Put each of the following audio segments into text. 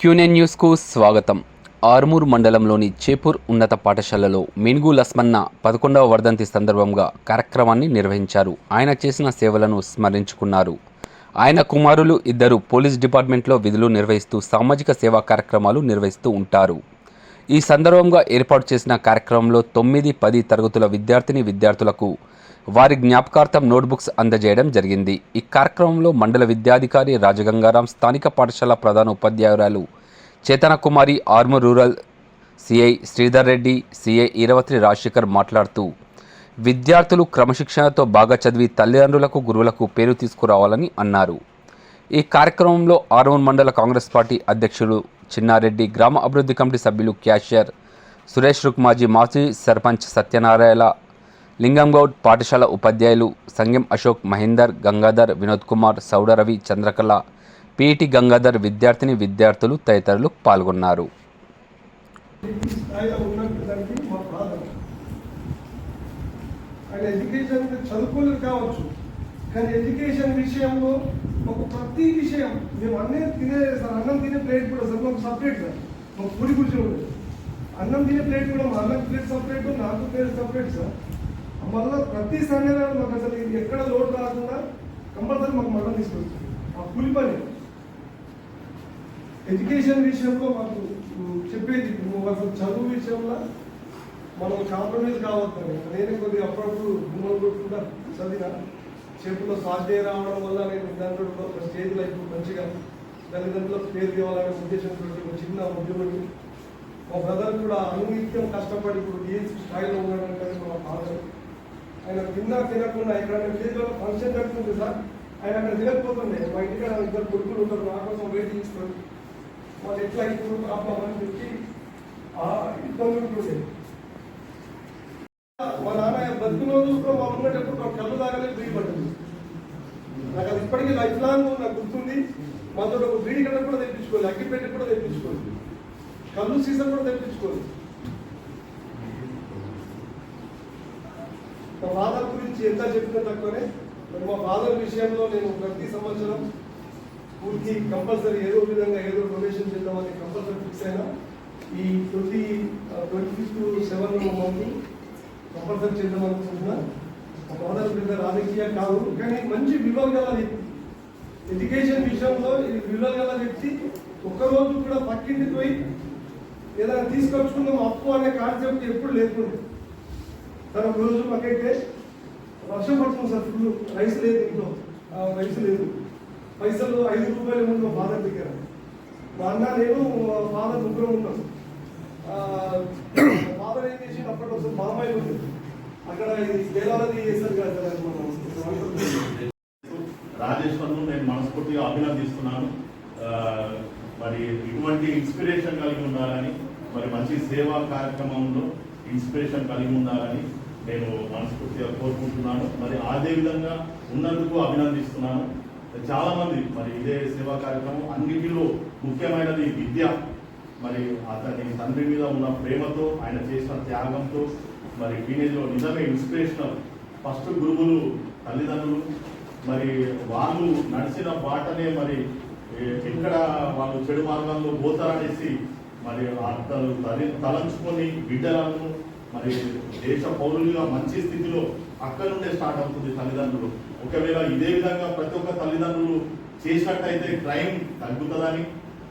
క్యూనెన్ న్యూస్కు స్వాగతం. ఆర్మూర్ మండలంలోని చేపూర్ ఉన్నత పాఠశాలలో మిన్గు లస్మన్న పదకొండవ వర్ధంతి సందర్భంగా కార్యక్రమాన్ని నిర్వహించారు. ఆయన చేసిన సేవలను స్మరించుకున్నారు. ఆయన కుమారులు ఇద్దరు పోలీస్ డిపార్ట్మెంట్లో విధులు నిర్వహిస్తూ సామాజిక సేవా కార్యక్రమాలు నిర్వహిస్తూ ఉంటారు. ఈ సందర్భంగా ఏర్పాటు చేసిన కార్యక్రమంలో తొమ్మిది పది తరగతుల విద్యార్థిని విద్యార్థులకు వారి జ్ఞాపకార్థం నోట్బుక్స్ అందజేయడం జరిగింది. ఈ కార్యక్రమంలో మండల విద్యాధికారి రాజగంగారాం స్థానిక పాఠశాల ప్రధాన ఉపాధ్యాయురాలు Chetana Kumari Armoor rural CI Sridhar Reddy CI Eravatri Rajasekhar మాట్లాడుతూ విద్యార్థులు క్రమశిక్షణతో బాగా చదివి తల్లిదండ్రులకు గురువులకు పేరు తీసుకురావాలని అన్నారు. ఈ కార్యక్రమంలో ఆర్మూర్ మండల కాంగ్రెస్ పార్టీ అధ్యక్షులు చిన్నారెడ్డి గ్రామ అభివృద్ధి కమిటీ సభ్యులు క్యాషియర్ సురేష్ రుక్మాజీ మాజీ సర్పంచ్ సత్యనారాయణ లింగంగౌడ్ పాఠశాల ఉపాధ్యాయులు సంగం అశోక్ మహేందర్ గంగాధర్ వినోద్ కుమార్ సౌడరవి చంద్రకళ పిటి గంగాధర్ విద్యార్థిని విద్యార్థులు తదితరులు పాల్గొన్నారు. ఎడ్యుకేషన్ చదువుకోలేదు కావచ్చు. కానీ ఎడ్యుకేషన్ విషయంలో ఒక ప్రతి విషయం మేము అన్నీ తినే సార్ అన్నం తినే ప్లేట్ కూడా సార్ మాకు సపరేట్ సార్. మాకు పూరి కూర్చొని అన్నం తినే ప్లేట్ కూడా మా అన్నం ప్లేట్ సపరేట్ నాకు ప్లేట్ సపరేట్ సార్. మళ్ళీ ప్రతి సమయంలో మాకు అసలు ఇది ఎక్కడ లోటు రాకుండా కంపల్సరీ మాకు మళ్ళీ తీసుకొచ్చింది ఆ కూలి పని. ఎడ్యుకేషన్ విషయంలో మాకు చెప్పేది అసలు చదువు విషయంలో మనం కాంప్రమైజ్ కావద్దని. నేను కొద్దిగా అప్పుడప్పుడు గుమ్మలు కొట్టుకుంటా చదివిన. చేతుల్లో స్వాధ్యాయ రావడం వల్ల నేను దాంట్లో ఒక స్టేజ్లో ఇప్పుడు మంచిగా తల్లిదండ్రులకు పేరు తేవాలనే ఉద్దేశంతో ఒక చిన్న ఉద్యోగులు మా బ్రదర్ కూడా అనునిత్యం కష్టపడి ఇప్పుడు ఏ స్థాయిలో ఉన్నాడంటే మా ఫాదర్ ఆయన తిన్నా తినకుండా ఇక్కడ విలేజ్లో ఫంక్షన్ జరుగుతుంది సార్. ఆయన అక్కడ తినకపోతుండే. మా ఇంటికాడ ఇద్దరు కొడుకులు ఉంటారు. నా కోసం వెయిట్ చేస్తారు. వాళ్ళు ఎట్లా ఇప్పుడు ప్రాబ్లం అని చెప్పి ఆ ఇబ్బంది ఉంటుండే. మా నాన్న బతుకులో చూసుకో మా ఉన్నప్పుడు మా కళ్ళు తాగలేదు బీడి నాకు అది ఇప్పటికీ లైఫ్ లాంగ్ నాకు గుర్తుంది. మాతో ఒక బీడి కట్ట కూడా తెప్పించుకోవాలి అగ్గిపెట్టి కూడా తెప్పించుకోవాలి కళ్ళు సీజన్ కూడా తెప్పించుకోవాలి మా ఫాదర్ గురించి ఎంత చెప్పినా తక్కువనే మరి మా ఫాదర్ విషయంలో నేను ప్రతి సంవత్సరం పూర్తి కంపల్సరీ ఏదో విధంగా ఏదో డొనేషన్ చేద్దామని కంపల్సరీ ఫిక్స్ అయినా ఈ ప్రతి ట్వంటీ ఫిఫ్త్ సెవెన్ మమ్మల్ని కంపల్సరీ చేద్దాం అనుకుంటున్నా. మా ఫాదర్ పెద్ద రాజకీయ కాదు కానీ మంచి విలువ గల వ్యక్తి. ఎడ్యుకేషన్ విషయంలో ఈ విలువ గల వ్యక్తి ఒక్కరోజు కూడా పక్కింటికి పోయి ఏదైనా తీసుకొచ్చుకుందాం అప్పు అనే కాన్సెప్ట్ ఎప్పుడు లేకుండా. తన ఒక రోజు మాకైతే వర్షం పడుతుంది సార్ ఫుల్ రైస్ లేదు ఇంట్లో. రైస్ లేదు. పైసలు ఐదు రూపాయలు ఉంది మా ఫాదర్ దగ్గర. మా అన్న నేను మా ఫాదర్ ముగ్గురు ఉన్నాం. మా ఫాదర్ ఏం చేసి అప్పటి ఒకసారి బాంబాయి ఉంది అక్కడ దేవాలయం చేశారు కదా సార్ రాజేశ్వర్ను నేను మనస్ఫూర్తిగా అభినందిస్తున్నాను. మరి ఇటువంటి ఇన్స్పిరేషన్ కలిగి ఉండాలని మరి మంచి సేవా కార్యక్రమంలో ఇన్స్పిరేషన్ కలిగి ఉండాలని నేను మనస్ఫూర్తిగా కోరుకుంటున్నాను. మరి అదే విధంగా ఉన్నందుకు అభినందిస్తున్నాను. చాలామంది మరి ఇదే సేవా కార్యక్రమం అన్నిటిలో ముఖ్యమైనది విద్య. మరి అతని తండ్రి మీద ఉన్న ప్రేమతో ఆయన చేసిన త్యాగంతో మరి టీనేజ్లో నిజమే ఇన్స్పిరేషనల్ ఫస్ట్ గురువులు తల్లిదండ్రులు మరి వాళ్ళు నడిచిన బాటనే మరి ఎక్కడ వాళ్ళు చెడు మార్గంలో పోతారనేసి మరి అతను తల తలంచుకొని బిడ్డలను మరి దేశ పౌరులుగా మంచి స్థితిలో అక్కడ నుండే స్టార్ట్ అవుతుంది తల్లిదండ్రులు. ఒకవేళ ఇదే విధంగా ప్రతి ఒక్క తల్లిదండ్రులు చేసినట్టయితే క్రైమ్ తగ్గుతుందని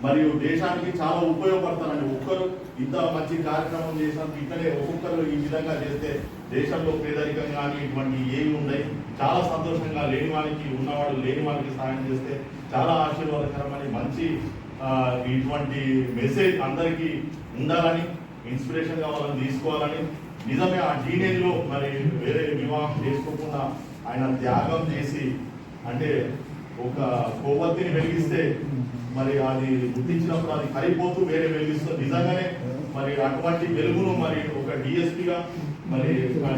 మరియు దేశానికి చాలా ఉపయోగపడతారండి ఒక్కరు ఇంత మంచి కార్యక్రమం చేసినందుకు ఇక్కడే ఒక్కొక్కరు ఈ విధంగా చేస్తే దేశంలో పేదరికం కానీ ఇటువంటి ఏమి ఉన్నాయి చాలా సంతోషంగా లేని వారికి ఉన్నవాడు లేని వారికి సహాయం చేస్తే చాలా ఆశీర్వాదకరమని మంచి ఇటువంటి మెసేజ్ అందరికీ ఉండాలని ఇన్స్పిరేషన్ కావాలని తీసుకోవాలని నిజమే ఆ టీనేజ్లో మరి వేరే వివాహం చేసుకోకుండా ఆయన త్యాగం చేసి అంటే ఒక కొవ్వొత్తిని వెలిగిస్తే మరి అది గుర్తించినప్పుడు అది కరిగిపోతూ వేరే వెలిగిస్తుంది నిజంగానే మరి అటువంటి వెలుగును మరి ఒక డిఎస్పీగా మరి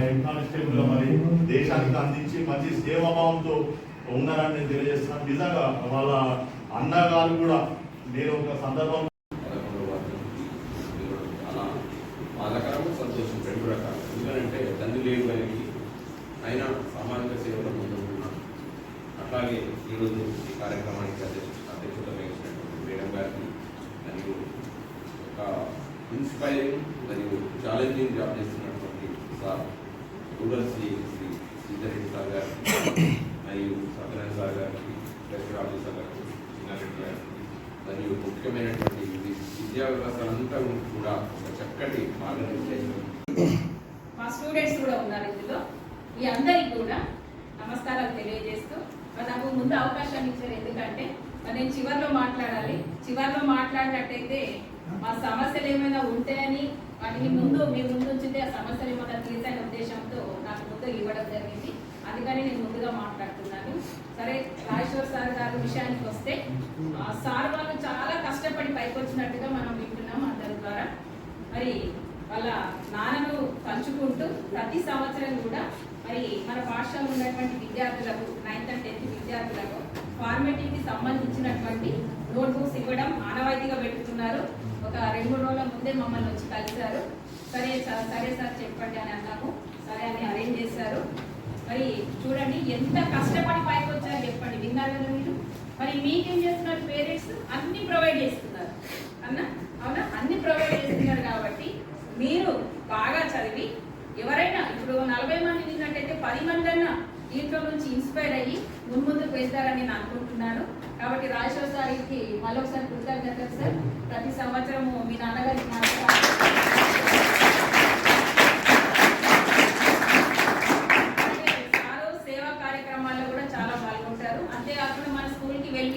హెడ్ కానిస్టేబుల్గా మరి దేశానికి అందించి మంచి సేవాభావంతో ఉన్నారని నేను తెలియజేస్తున్నాను. నిజంగా వాళ్ళ అన్నగారు కూడా నేను ఒక సందర్భం పదకొండు వార్తలకి ఇవ్వడం చాలా బాధాకరం సంతోషం రెండు రకాలు ఎందుకంటే తండ్రి లేని వారికి అయినా సామాజిక సేవలో ముందుంటున్నాను అట్లాగే ఈరోజు ఈ కార్యక్రమానికి అధ్యక్ష అధ్యక్షత వహించినటువంటి మేడం గారికి మరియు ఒక ఇన్స్పైరింగ్ మరియు ఛాలెంజింగ్ జాబ్ చేస్తున్నటువంటి sir rural Shri Shri Sridharreddy sir గారికి మరియు సత్యనారాయణ సార్ గారికి డైరెక్టర్ సార్ గారికి చిన్నారెడ్డి గారికి మరియు ముఖ్యమైనటువంటి వి- విద్యా వ్యవస్థ అంతా కూడా ఒక చక్కటి మార్గనిర్దేశం మా స్టూడెంట్స్ కూడా ఉన్నారు ఇందులో. ఈ అందరికీ కూడా నమస్కారాలు తెలియజేస్తూ నాకు ముందు అవకాశాన్ని ఇచ్చారు. ఎందుకంటే నేను చివరిలో మాట్లాడాలి. చివరిలో మాట్లాడినట్టయితే మా సమస్యలు ఏమైనా ఉంటాయని వాటిని ముందు మీ ముందు ఉంచితే ఆ సమస్యలు ఏమైనా తీర్చని ఉద్దేశంతో నాకు ముందు ఇవ్వడం జరిగింది. అందుకని నేను ముందుగా మాట్లాడుతున్నాను. సరే రాజేశ్వర్ సార్ గారి విషయానికి వస్తే సార్ వాళ్ళు చాలా కష్టపడి పైకి వచ్చినట్టుగా మనం వింటున్నాం అందరి ద్వారా. మరి వాళ్ళ నాన్నను పంచుకుంటూ ప్రతి సంవత్సరం కూడా మరి మన పాఠశాలలో ఉన్నటువంటి విద్యార్థులకు నైన్త్ అండ్ టెన్త్ విద్యార్థులకు ఫార్మేటివ్కి సంబంధించినటువంటి నోట్బుక్స్ ఇవ్వడం ఆనవాయితీగా పెట్టుకున్నారు. ఒక రెండు రోజుల ముందే మమ్మల్ని వచ్చి కలిశారు. సరే సార్ సరే సార్ చెప్పండి అని అన్నాము. సరే అని అరేంజ్ చేశారు. మరి చూడండి ఎంత కష్టపడి పైకి వచ్చారు చెప్పండి. విన్నారు కదా మీరు? మరి మీకేం చేస్తున్నారు పేరెంట్స్? అన్ని ప్రొవైడ్ చేస్తున్నారు. అన్న? అవునా? అన్ని ప్రొవైడ్ చేస్తున్నారు కాబట్టి మీరు బాగా చదివి ఎవరైనా ఇప్పుడు నలభై మంది విన్నట్టయితే పది మంది అన్నా దీంట్లో నుంచి ఇన్స్పైర్ అయ్యి ముందుకు వెళ్తారని నేను అనుకుంటున్నాను. కాబట్టి రాజేశ్వర సార్కి మళ్ళొకసారి కృతజ్ఞతలు సార్. ప్రతి సంవత్సరము మీ నాన్నగారికి అలాగే సారు సేవా కార్యక్రమాల్లో కూడా చాలా పాల్గొంటారు. అంతేకాకుండా మన స్కూల్కి వెల్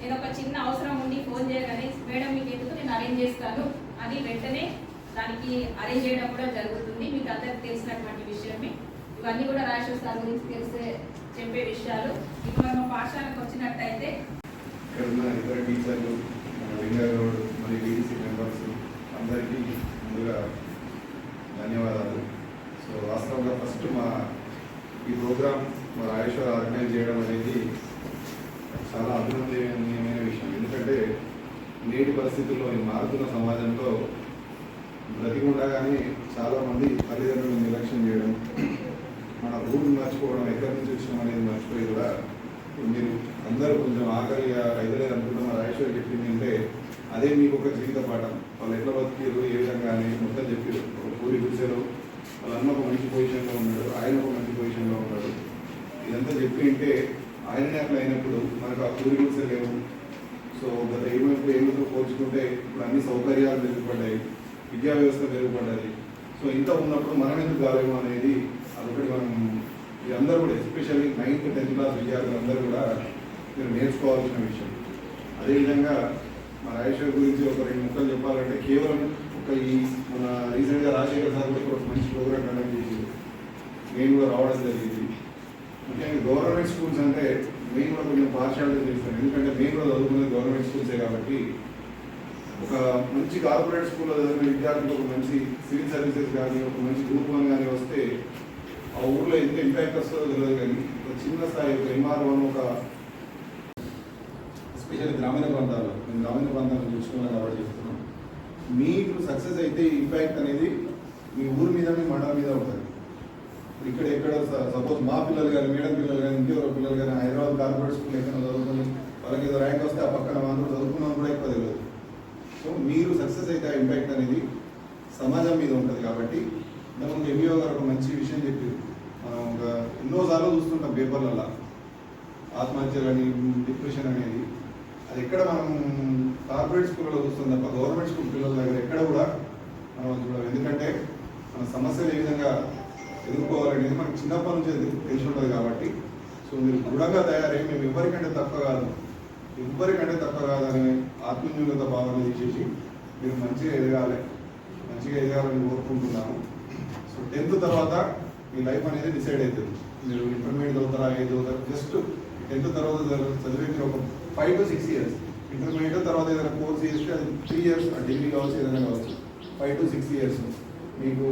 నేను ఒక చిన్న అవసరం ఉండి ఫోన్ చేయగానే మేడం మీకు ఎందుకు నేను అరేంజ్ చేస్తాను? అని వెంటనే దానికి అరేంజ్ చేయడం కూడా జరుగుతుంది. మీకు అందరికి తెలిసినటువంటి విషయమే. ఇవన్నీ కూడా రాజేశ్వర సార్ గురించి తెలిసే చెప్పే విషయాలు. ఇప్పుడు మనం పాఠశాలకు వచ్చినట్టయితే ఇతర టీచర్లు మన మరియు డీసీ మెంబర్స్ అందరికీ ముందుగా ధన్యవాదాలు. సో వాస్తవంగా ఫస్ట్ మా ఈ ప్రోగ్రామ్ మా రాజేశ్వర్ ఆర్గనైజ్ చేయడం అనేది చాలా అభినందనీయమైన విషయం. ఎందుకంటే నేటి పరిస్థితుల్లో ఈ మారుతున్న సమాజంలో బ్రతికుండగానే చాలామంది తల్లిదండ్రులను నిర్లక్ష్యం చేయడం మన భూమిని మర్చిపోవడం ఎక్కడి నుంచి వచ్చినాం అనేది మర్చిపోయి కూడా మీరు అందరూ కొంచెం ఆకలిగా రైతులేదు అనుకుంటున్న రాజేశ్వరి చెప్పింది అంటే అదే మీకు ఒక జీవిత పాఠం. వాళ్ళు ఎట్లా బతికారు ఏ విధంగా అని మొత్తం చెప్పారు ఒక కూలి గుడిసెలో వాళ్ళన్న ఒక మంచి పొజిషన్లో ఉన్నాడు ఆయన ఒక మంచి పొజిషన్లో ఉన్నాడు. ఇదంతా చెప్పి ఉంటే ఆయననే అట్లా అయినప్పుడు మనకు ఆ కూలి గుడిసె లేవు. సో గత ఇరవై ముప్పై పోల్చుకుంటే ఇప్పుడు అన్ని సౌకర్యాలు మెరుగుపడ్డాయి. విద్యా వ్యవస్థ మెరుగుపడాలి సో ఇంత ఉన్నప్పుడు మనం ఎందుకు కాలేము అనేది అదొకటి మనం అందరూ కూడా ఎస్పెషల్లీ నైన్త్ టెన్త్ క్లాస్ విద్యార్థులందరూ కూడా మీరు నేర్చుకోవాల్సిన విషయం. అదేవిధంగా మన రాజేశ్వర్ గురించి ఒక రెండు ముక్కలు చెప్పాలంటే కేవలం ఒక ఈ మన రీసెంట్గా రాజశేఖర్ సార్ కూడా ఒక మంచి ప్రోగ్రామ్ కండక్ట్ చేసి నేను కూడా రావడం జరిగింది. ముఖ్యంగా గవర్నమెంట్ స్కూల్స్ అంటే మేము కూడా కొంచెం పాఠశాలలు చేస్తాను. ఎందుకంటే మేము కూడా చదువుకునేది గవర్నమెంట్ స్కూల్సే కాబట్టి ఒక మంచి కార్పొరేట్ స్కూల్లో చదివిన విద్యార్థులు ఒక మంచి సివిల్ సర్వీసెస్ కానీ ఒక మంచి గ్రూప్ వన్ కానీ వస్తే ఆ ఊర్లో ఎంత ఇంపాక్ట్ వస్తుందో తెలియదు కానీ ఒక చిన్న స్థాయి ఒక ఎంఆర్ఓన్ ఒక ఎస్పెషల్లీ గ్రామీణ ప్రాంతాల్లో మేము గ్రామీణ ప్రాంతాలను చూసుకున్నాం కాబట్టి చెప్తున్నాం. మీకు సక్సెస్ అయితే ఇంపాక్ట్ అనేది మీ ఊరి మీద మీ మండలం మీద ఉంటుంది. ఇక్కడ ఎక్కడ సపోజ్ మా పిల్లలు కానీ మేడం పిల్లలు కానీ ఇంకెవరో పిల్లలు కానీ హైదరాబాద్ కార్పొరేట్ స్కూల్ ఎక్కడ చదువుకొని వాళ్ళకి ఏదో ర్యాంక్ వస్తే ఆ పక్కన అందరూ చదువుకున్నాం కూడా ఎక్కువ తెలియదు సో మీరు సక్సెస్ అయితే ఆ ఇంపాక్ట్ అనేది సమాజం మీద ఉంటుంది కాబట్టి మనం ఎంఈఓ గారు ఒక మంచి విషయం చెప్పారు. మనం ఒక ఎన్నోసార్లు చూస్తుంటాం పేపర్లలో. ఆత్మహత్యలు అని డిప్రెషన్ అనేది. అది ఎక్కడ మనం కార్పొరేట్ స్కూల్లో చూస్తుంది తప్ప గవర్నమెంట్ స్కూల్ పిల్లల దగ్గర ఎక్కడ కూడా మనం చూడాలి. ఎందుకంటే మన సమస్యలు ఏ విధంగా ఎదుర్కోవాలనేది మనకు చిన్నప్పటి నుంచి తెలిసి ఉంటుంది కాబట్టి. సో మీరు దృఢంగా తయారై మేము ఎవరికంటే తక్కువ కాదు. ఎవరికంటే తప్ప కాదని ఆత్మన్యూనత భావన తీసేసి మీరు మంచిగా ఎదగాలి. మంచిగా ఎదగాలని కోరుకుంటున్నాము. సో టెన్త్ తర్వాత మీ లైఫ్ అనేది డిసైడ్ అవుతుంది మీరు ఇంటర్మీడియట్ చదువుతారా ఏది చదువుతారు? జస్ట్ టెన్త్ తర్వాత చదివే మీరు ఒక five to six years intermediate తర్వాత ఏదైనా కోర్స్ చేస్తే అది త్రీ ఇయర్స్ డిగ్రీ కావచ్చు ఏదైనా కావచ్చు. ఫైవ్ టు సిక్స్ ఇయర్స్ మీకు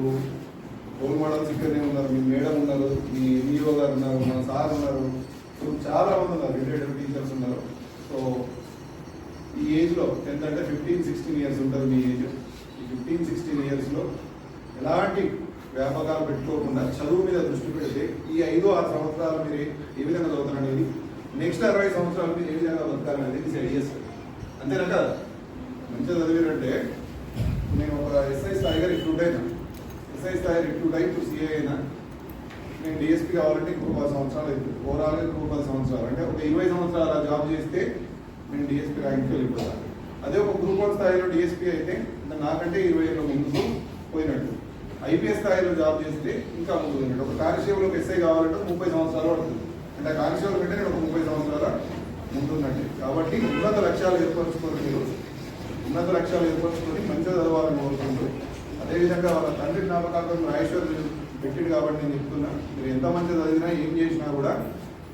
రోల్ మోడల్స్ ఇక్కడనే ఉన్నారు మీ మేడం ఉన్నారు మీ ఈఓ గారు ఉన్నారు మా సార్ ఉన్నారు. సో చాలా మంది ఉన్నారు రిలేటెడ్ టీచర్స్ ఉన్నారు. ఏజ్లో టెన్త్ అంటే ఫిఫ్టీన్ సిక్స్టీన్ ఇయర్స్ ఉంటుంది మీ ఏజ్. ఈ ఫిఫ్టీన్ సిక్స్టీన్ ఇయర్స్లో ఎలాంటి వ్యాపకాలు పెట్టుకోకుండా చదువు మీద దృష్టి పెడితే ఈ ఐదో ఆరు సంవత్సరాలు మీరు ఏ- విధంగా చదువుతారు అనేది నెక్స్ట్ అరవై సంవత్సరాలు మీరు ఏ విధంగా బతకాలనేది డిసైడ్ చేస్తారు అంతేనా కదా? మంచిగా చదివారంటే నేను ఒక ఎస్ఐ స్థాయిగా రిక్రూట్ అయినా ఎస్ఐ స్థాయి రిక్రూట్ అయి ఇప్పుడు సిఐ అయినా నేను డిఎస్పీ కావాలంటే ఇంకో పది సంవత్సరాలు అవుతుంది ఓవరాల్గా ఇంకో పది సంవత్సరాలు. అంటే ఒక ఇరవై సంవత్సరాలు జాబ్ చేస్తే నేను డిఎస్పీ ర్యాంక్కి వెళ్ళిపోతాను అదే ఒక గ్రూప్ వన్ స్థాయిలో డిఎస్పీ అయితే నాకంటే ఇరవై ఏళ్ళ ముందు పోయినట్టు. ఐపీఎస్ స్థాయిలో జాబ్ చేస్తే ఇంకా ముందు పోయినట్టు. ఒక కానిస్టేబుల్ ఎస్ఐ కావాలంటే ముప్పై సంవత్సరాలు పడుతుంది. అంటే ఆ కానిస్టేబుల్ కంటే నేను ఒక ముప్పై సంవత్సరాల ముందున్నట్టు. కాబట్టి ఉన్నత లక్ష్యాలు ఏర్పరచుకొని మీరు ఉన్నత లక్ష్యాలు ఏర్పరచుకొని మంచిగా చదవాలని కోరుకుంటూ అదేవిధంగా వాళ్ళ తండ్రి జ్ఞాపకార్థం రాయేశ్వర్ పెట్టిడు కాబట్టి నేను చెప్తున్నా మీరు ఎంత మంచిగా చదివినా ఏం చేసినా కూడా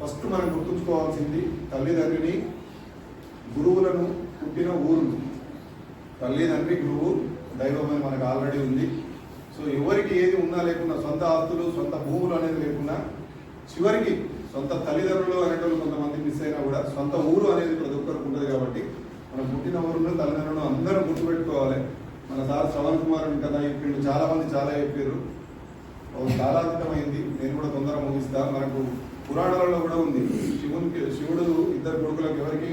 ఫస్ట్ మనం గుర్తుంచుకోవాల్సింది తల్లిదండ్రిని గురువులను పుట్టిన ఊరు. తల్లి తండ్రి గురువు దైవమే మనకు ఆల్రెడీ ఉంది. సో ఎవరికి ఏది ఉన్నా లేకున్నా సొంత ఆస్తులు సొంత భూములు అనేది లేకున్నా చివరికి సొంత తల్లిదండ్రులు అనేటువంటి కొంతమంది మిస్ అయినా కూడా సొంత ఊరు అనేది ప్రతి ఒక్కరికి ఉంటుంది కాబట్టి మనం పుట్టిన ఊరును తల్లిదండ్రులను అందరూ గుర్తుపెట్టుకోవాలి. మన సార్ శ్రవణ్ కుమార్ కదా చెప్పిండు చాలా మంది చాలా చెప్పారు. చాలా అద్భుతమైంది. నేను కూడా తొందర ముగిస్తా. మనకు పురాణాలలో కూడా ఉంది. శివుని శివుడు ఇద్దరు కొడుకులకు ఎవరికి